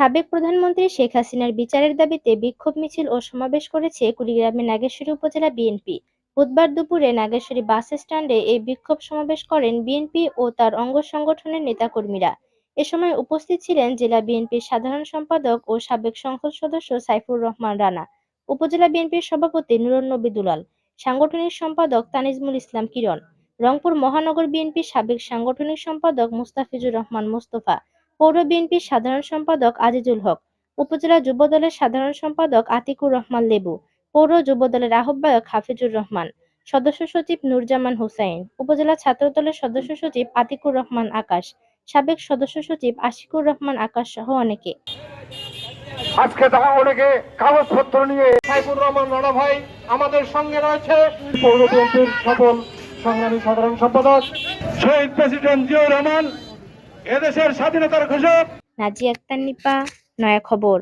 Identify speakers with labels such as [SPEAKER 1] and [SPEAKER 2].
[SPEAKER 1] সাবেক প্রধানমন্ত্রী শেখ হাসিনার বিচারের দাবিতে বিক্ষোভ মিছিল ও সমাবেশ করেছে কুড়িগ্রামের নাগেশ্বরী উপজেলা বিএনপি। বুধবার দুপুরে নাগেশ্বরী বাস স্ট্যান্ডে এই বিক্ষোভ সমাবেশ করেন বিএনপি ও তার অঙ্গ সংগঠনের নেতাকর্মীরা। এ সময় উপস্থিত ছিলেন জেলা বিএনপির সাধারণ সম্পাদক ও সাবেক সংসদ সদস্য সাইফুর রহমান রানা, উপজেলা বিএনপির সভাপতি নুরুন্নবী দুলাল, সাংগঠনিক সম্পাদক তানিজমুল ইসলাম কিরণ, রংপুর মহানগর বিএনপির সাবেক সাংগঠনিক সম্পাদক মুস্তাফিজুর রহমান মোস্তফা পৌর বিএনপির সাধারণ সম্পাদক আজিজুল হক উপজেলা যুবদলের সাধারণ সম্পাদক আতিকুর রহমান লেবু পৌর যুবদলের আহ্বায়ক হাফিজুর রহমান সদস্য সচিব নূরজামান হুসাইন উপজেলা ছাত্রদলের সদস্য সচিব আতিকুর রহমান আকাশ সাবেক সদস্য সচিব আশিকুর রহমান আকাশ সহ অনেকে।
[SPEAKER 2] আজকে তারা অনেকে কাগজপত্র নিয়ে সাইফুর রহমান রানা ভাই আমাদের সঙ্গে রয়েছে। পৌর বিএনপির সকল সংগ্রামী সাধারণ সম্পাদক শহীদ প্রেসিডেন্ট জিয়াউর রহমান এদেশের স্বাধীনতার ঘোষক
[SPEAKER 1] নাজি আক্তার নিপা নয়া খবর।